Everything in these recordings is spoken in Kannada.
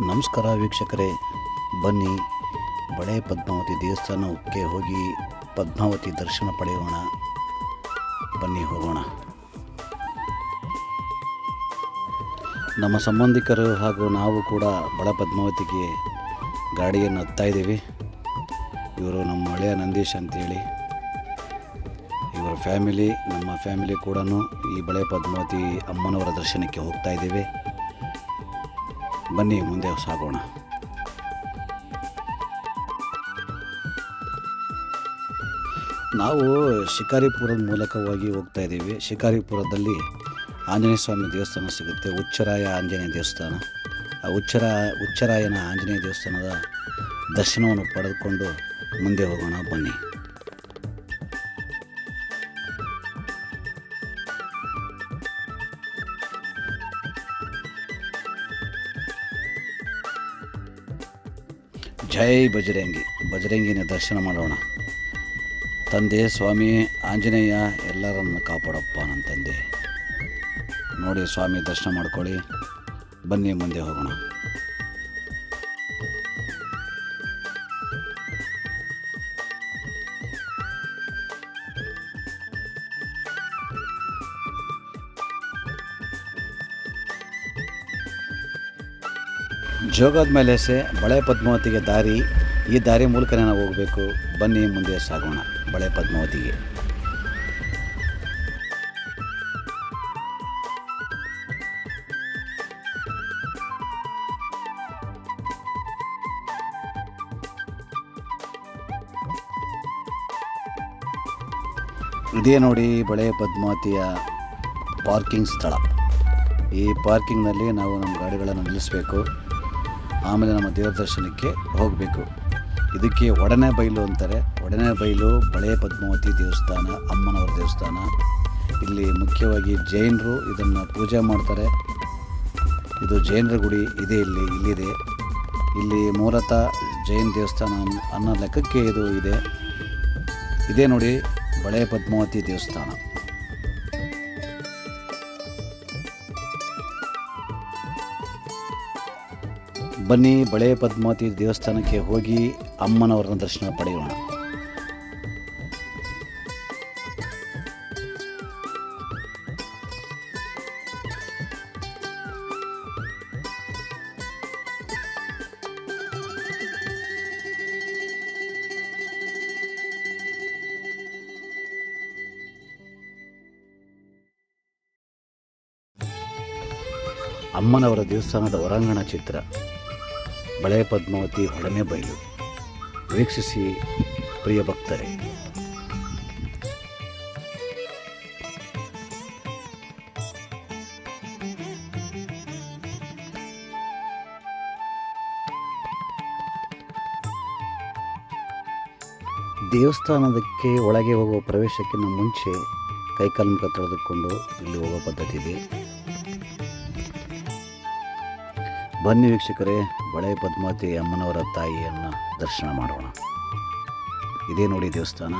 ನಮಸ್ಕಾರ ವೀಕ್ಷಕರೇ. ಬನ್ನಿ, ಬಳೆ ಪದ್ಮಾವತಿ ದೇವಸ್ಥಾನಕ್ಕೆ ಹೋಗಿ ಪದ್ಮಾವತಿ ದರ್ಶನ ಪಡೆಯೋಣ. ಬನ್ನಿ ಹೋಗೋಣ. ನಮ್ಮ ಸಂಬಂಧಿಕರು ಹಾಗೂ ನಾವು ಕೂಡ ಬಳ ಪದ್ಮಾವತಿಗೆ ಗಾಡಿಯನ್ನು ಹತ್ತಾ ಇದ್ದೀವಿ. ಇವರು ನಮ್ಮ ಹಳೆಯ ನಂದೀಶ್ ಅಂತೇಳಿ. ಇವರ ಫ್ಯಾಮಿಲಿ ನಮ್ಮ ಫ್ಯಾಮಿಲಿ ಕೂಡ ಈ ಬಳೆ ಪದ್ಮಾವತಿ ಅಮ್ಮನವರ ದರ್ಶನಕ್ಕೆ ಹೋಗ್ತಾ ಇದ್ದೀವಿ. ಬನ್ನಿ, ಮುಂದೆ ಸಾಗೋಣ. ನಾವು ಶಿಕಾರಿಪುರದ ಮೂಲಕವಾಗಿ ಹೋಗ್ತಾ ಇದ್ದೀವಿ. ಶಿಕಾರಿಪುರದಲ್ಲಿ ಆಂಜನೇಯ ಸ್ವಾಮಿ ದೇವಸ್ಥಾನ ಸಿಗುತ್ತೆ. ಉಚ್ಚರಾಯ ಆಂಜನೇಯ ದೇವಸ್ಥಾನ. ಆ ಉಚ್ಚರ, ಉಚ್ಚರಾಯನ ಆಂಜನೇಯ ದೇವಸ್ಥಾನದ ದರ್ಶನವನ್ನು ಪಡೆದುಕೊಂಡು ಮುಂದೆ ಹೋಗೋಣ, ಬನ್ನಿ. ಜೈ ಬಜರಂಗಿ, ಬಜರಂಗಿನ ದರ್ಶನ ಮಾಡೋಣ. ತಂದೆ, ಸ್ವಾಮಿ, ಆಂಜನೇಯ, ಎಲ್ಲರನ್ನು ಕಾಪಾಡಪ್ಪ ನನ್ನ ತಂದೆ. ನೋಡಿ ಸ್ವಾಮಿ, ದರ್ಶನ ಮಾಡ್ಕೊಳ್ಳಿ. ಬನ್ನಿ ಮುಂದೆ ಹೋಗೋಣ. ಜೋಗದ ಮೇಲೆ ಸೆ ಬಳೆ ಪದ್ಮಾವತಿಗೆ ದಾರಿ. ಈ ದಾರಿ ಮೂಲಕನೇ ನಾವು ಹೋಗಬೇಕು. ಬನ್ನಿ ಮುಂದೆ ಸಾಗೋಣ, ಬಳೆ ಪದ್ಮಾವತಿಗೆ. ಇದೇ ನೋಡಿ ಬಳೆ ಪದ್ಮಾವತಿಯ ಪಾರ್ಕಿಂಗ್ ಸ್ಥಳ. ಈ ಪಾರ್ಕಿಂಗ್ನಲ್ಲಿ ನಾವು ನಮ್ಮ ಗಾಡಿಗಳನ್ನು ನಿಲ್ಲಿಸಬೇಕು. ಆಮೇಲೆ ನಮ್ಮ ದೇವರ ದರ್ಶನಕ್ಕೆ ಹೋಗಬೇಕು. ಇದಕ್ಕೆ ಒಡನೆ ಬೈಲು ಅಂತಾರೆ. ಒಡನೆ ಬೈಲು ಬಳೆ ಪದ್ಮಾವತಿ ದೇವಸ್ಥಾನ, ಅಮ್ಮನವರ ದೇವಸ್ಥಾನ. ಇಲ್ಲಿ ಮುಖ್ಯವಾಗಿ ಜೈನರು ಇದನ್ನು ಪೂಜೆ ಮಾಡ್ತಾರೆ. ಇದು ಜೈನರ ಗುಡಿ ಇದೆ ಇಲ್ಲಿ, ಇಲ್ಲಿದೆ. ಇಲ್ಲಿ ಮೂಲತಃ ಜೈನ್ ದೇವಸ್ಥಾನ ಅನ್- ಅನ್ನೋ ಲೆಕ್ಕಕ್ಕೆ ಇದು ಇದೆ. ಇದೇ ನೋಡಿ ಬಳೆ ಪದ್ಮಾವತಿ ದೇವಸ್ಥಾನ. ಬನ್ನಿ ಬಳೆ ಪದ್ಮಾವತಿ ದೇವಸ್ಥಾನಕ್ಕೆ ಹೋಗಿ ಅಮ್ಮನವರನ್ನ ದರ್ಶನ ಪಡೆಯೋಣ. ಅಮ್ಮನವರ ದೇವಸ್ಥಾನದ ಹೊರಾಂಗಣ ಚಿತ್ರ ಬಳೆ ಪದ್ಮಾವತಿ ಹೊಡನೆ ಬಯಲು. ವೀಕ್ಷಿಸಿ ಪ್ರಿಯ ಭಕ್ತರೇ. ದೇವಸ್ಥಾನದಕ್ಕೆ ಒಳಗೆ ಹೋಗುವ ಪ್ರವೇಶಕ್ಕಿಂತ ಮುಂಚೆ ಕೈಕಾಲು ಮುಖ ತೊಳೆದುಕೊಂಡು ಇಲ್ಲಿ ಹೋಗೋ ಪದ್ಧತಿ ಇದೆ. ಬನ್ನಿ ವೀಕ್ಷಕರೇ, ಬಳೆ ಪದ್ಮಾವತಿ ಅಮ್ಮನವರ ತಾಯಿಯನ್ನು ದರ್ಶನ ಮಾಡೋಣ. ಇದೇ ನೋಡಿ ದೇವಸ್ಥಾನ,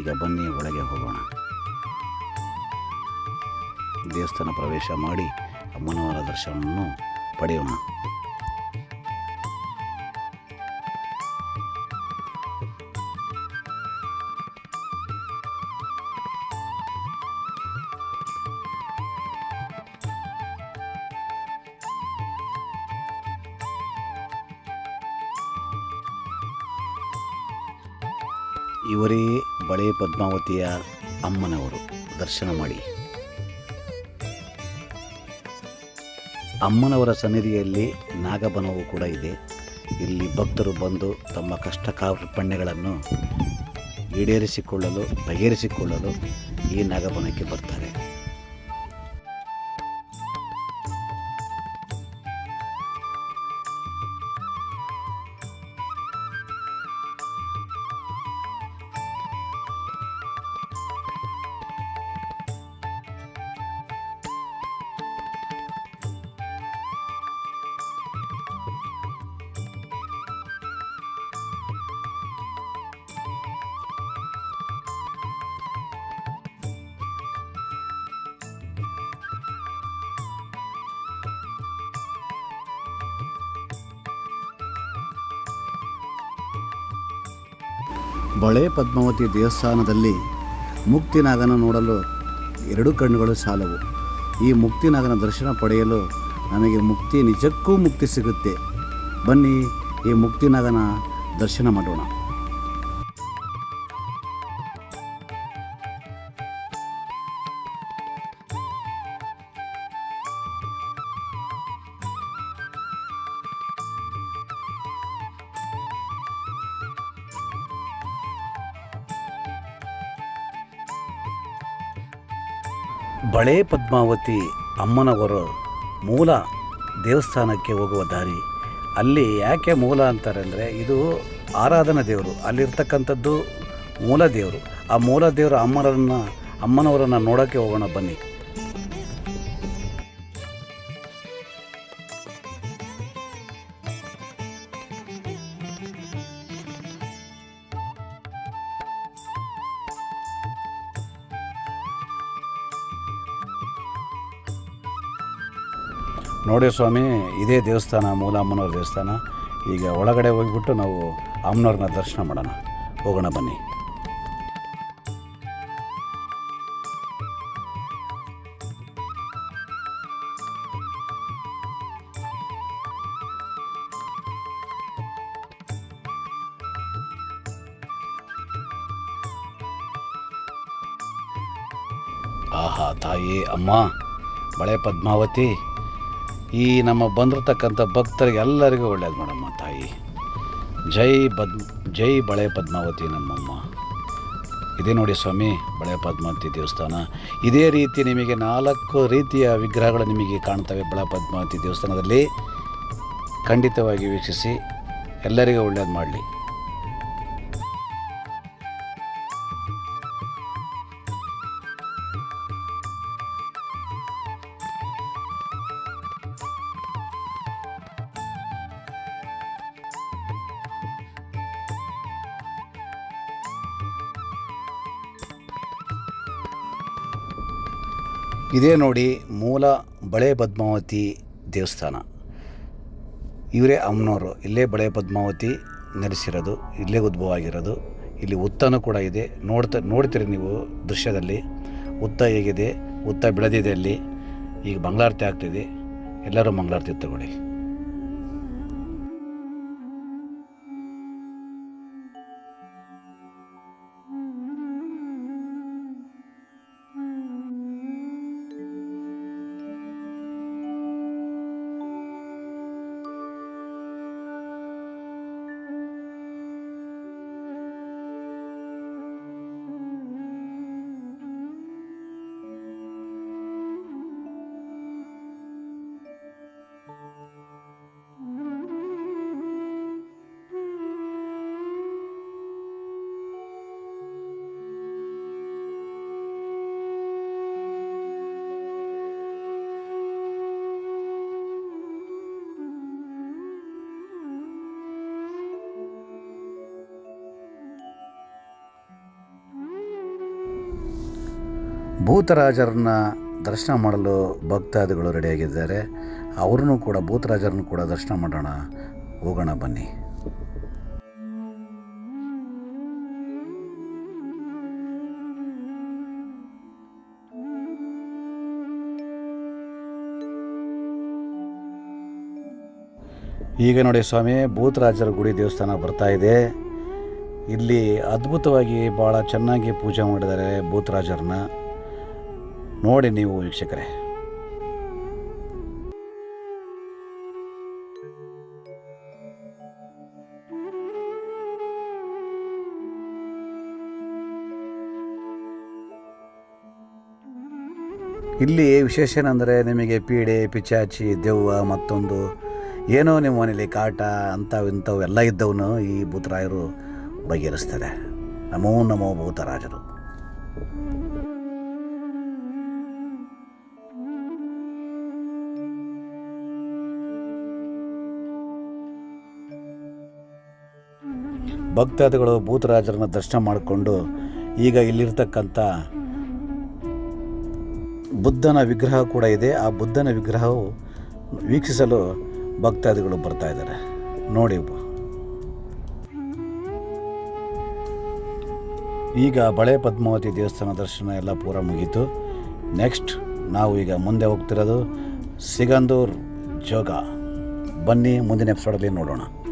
ಈಗ ಬನ್ನಿ ಒಳಗೆ ಹೋಗೋಣ. ದೇವಸ್ಥಾನ ಪ್ರವೇಶ ಮಾಡಿ ಅಮ್ಮನವರ ದರ್ಶನವನ್ನು ಪಡೆಯೋಣ. ಇವರೇ ಬಳೆ ಪದ್ಮಾವತಿಯ ಅಮ್ಮನವರು. ದರ್ಶನ ಮಾಡಿ. ಅಮ್ಮನವರ ಸನ್ನಿಧಿಯಲ್ಲಿ ನಾಗಬನವು ಕೂಡ ಇದೆ. ಇಲ್ಲಿ ಭಕ್ತರು ಬಂದು ತಮ್ಮ ಕಷ್ಟ ಕಾರ್ಪಣ್ಯಗಳನ್ನು ಈಡೇರಿಸಿಕೊಳ್ಳಲು, ಬಗೆಹರಿಸಿಕೊಳ್ಳಲು ಈ ನಾಗಬನಕ್ಕೆ ಬರ್ತಾರೆ. ಬಳೆ ಪದ್ಮಾವತಿ ದೇವಸ್ಥಾನದಲ್ಲಿ ಮುಕ್ತಿನಾಗನ ನೋಡಲು ಎರಡು ಕಣ್ಣುಗಳು ಸಾಲವು. ಈ ಮುಕ್ತಿನಾಗನ ದರ್ಶನ ಪಡೆಯಲು ನಮಗೆ ಮುಕ್ತಿ ನಿಜಕ್ಕೂ ಮುಕ್ತಿ ಸಿಗುತ್ತೆ. ಬನ್ನಿ ಈ ಮುಕ್ತಿನಾಗನ ದರ್ಶನ ಮಾಡೋಣ. ಬಳೆ ಪದ್ಮಾವತಿ ಅಮ್ಮನವರು ಮೂಲ ದೇವಸ್ಥಾನಕ್ಕೆ ಹೋಗುವ ದಾರಿ. ಅಲ್ಲಿ ಯಾಕೆ ಮೂಲ ಅಂತಾರೆ ಅಂದರೆ ಇದು ಆರಾಧನಾ ದೇವರು. ಅಲ್ಲಿರ್ತಕ್ಕಂಥದ್ದು ಮೂಲ ದೇವರು. ಆ ಮೂಲ ದೇವರು ಅಮ್ಮನರನ್ನು ಅಮ್ಮನವರನ್ನು ನೋಡೋಕ್ಕೆ ಹೋಗೋಣ ಬನ್ನಿ. ನೋಡಿ ಸ್ವಾಮಿ, ಇದೇ ದೇವಸ್ಥಾನ ಮೂಲ ದೇವಸ್ಥಾನ. ಈಗ ಒಳಗಡೆ ಹೋಗಿಬಿಟ್ಟು ನಾವು ಅಮ್ಮನವ್ರನ್ನ ದರ್ಶನ ಮಾಡೋಣ. ಹೋಗೋಣ ಬನ್ನಿ. ಆಹಾ ತಾಯಿ, ಅಮ್ಮ, ಬಳೆ ಪದ್ಮಾವತಿ. ಈ ನಮ್ಮ ಬಂದಿರತಕ್ಕಂಥ ಭಕ್ತರಿಗೆ ಎಲ್ಲರಿಗೂ ಒಳ್ಳೇದು ಮಾಡಮ್ಮ ತಾಯಿ. ಜೈ ಬದ್, ಜೈ ಬಳೆ ಪದ್ಮಾವತಿ ನಮ್ಮಮ್ಮ. ಇದೇ ನೋಡಿ ಸ್ವಾಮಿ, ಬಳೆ ಪದ್ಮಾವತಿ ದೇವಸ್ಥಾನ. ಇದೇ ರೀತಿ ನಿಮಗೆ ನಾಲ್ಕು ರೀತಿಯ ವಿಗ್ರಹಗಳು ನಿಮಗೆ ಕಾಣ್ತವೆ ಬಳೆ ಪದ್ಮಾವತಿ ದೇವಸ್ಥಾನದಲ್ಲಿ. ಖಂಡಿತವಾಗಿ ವೀಕ್ಷಿಸಿ, ಎಲ್ಲರಿಗೂ ಒಳ್ಳೇದು ಮಾಡಲಿ. ಇದೇ ನೋಡಿ ಮೂಲ ಬಳೆ ಪದ್ಮಾವತಿ ದೇವಸ್ಥಾನ. ಇವರೇ ಅಮ್ಮನವರು. ಇಲ್ಲೇ ಬಳೆ ಪದ್ಮಾವತಿ ನೆಲೆಸಿರೋದು, ಇಲ್ಲೇ ಉದ್ಭವ ಆಗಿರೋದು. ಇಲ್ಲಿ ಉತ್ತನೂ ಕೂಡ ಇದೆ. ನೋಡ್ತಾ, ನೋಡ್ತೀರಿ ನೀವು ದೃಶ್ಯದಲ್ಲಿ. ಉತ್ತ ಹೇಗಿದೆ, ಉತ್ತ ಬೆಳೆದಿದೆ ಅಲ್ಲಿ. ಈಗ ಮಂಗಳಾರತಿ ಆಗ್ತಿದೆ. ಎಲ್ಲರೂ ಮಂಗಳಾರತಿ ತಗೊಳ್ಳಿ. ಭೂತರಾಜರನ್ನ ದರ್ಶನ ಮಾಡಲು ಭಕ್ತಾದಿಗಳು ರೆಡಿಯಾಗಿದ್ದಾರೆ. ಅವ್ರನ್ನೂ ಕೂಡ, ಭೂತರಾಜರನ್ನು ಕೂಡ ದರ್ಶನ ಮಾಡೋಣ. ಹೋಗೋಣ, ಬನ್ನಿ. ಈಗ ನೋಡಿ ಸ್ವಾಮಿ, ಭೂತರಾಜರ ಗುಡಿ ದೇವಸ್ಥಾನ ಬರ್ತಾ ಇದೆ. ಇಲ್ಲಿ ಅದ್ಭುತವಾಗಿ ಭಾಳ ಚೆನ್ನಾಗಿ ಪೂಜೆ ಮಾಡಿದ್ದಾರೆ ಭೂತರಾಜರನ್ನ. ನೋಡಿ ನೀವು ವೀಕ್ಷಕರೇ. ಇಲ್ಲಿ ವಿಶೇಷ ಏನಂದರೆ ನಿಮಗೆ ಪೀಡೆ, ಪಿಚಾಚಿ, ದೆವ್ವ ಮತ್ತೊಂದು ಏನೋ ನಿಮ್ಮ ಮನೇಲಿ ಕಾಟ ಅಂಥವು ಇಂಥವು ಎಲ್ಲ ಇದ್ದವನು ಈ ಭೂತರಾಯರು ಬಗೆಹರಿಸ್ತಾರೆ ನಮೋ ನಮೋ ಭೂತರಾಜರು. ಭಕ್ತಾದಿಗಳು ಭೂತರಾಜರನ್ನ ದರ್ಶನ ಮಾಡಿಕೊಂಡು ಈಗ ಇಲ್ಲಿರ್ತಕ್ಕಂಥ ಬುದ್ಧನ ವಿಗ್ರಹ ಕೂಡ ಇದೆ. ಆ ಬುದ್ಧನ ವಿಗ್ರಹವು ವೀಕ್ಷಿಸಲು ಭಕ್ತಾದಿಗಳು ಬರ್ತಾ ಇದ್ದಾರೆ. ನೋಡಿ ಈಗ ಬಳೆ ಪದ್ಮಾವತಿ ದೇವಸ್ಥಾನ ದರ್ಶನ ಎಲ್ಲ ಪೂರ ಮುಗೀತು. ನೆಕ್ಸ್ಟ್ ನಾವು ಈಗ ಮುಂದೆ ಹೋಗ್ತಿರೋದು ಸಿಗಂದೂರ್ ಜೋಗ. ಬನ್ನಿ ಮುಂದಿನ ಎಪಿಸೋಡಲ್ಲಿ ನೋಡೋಣ.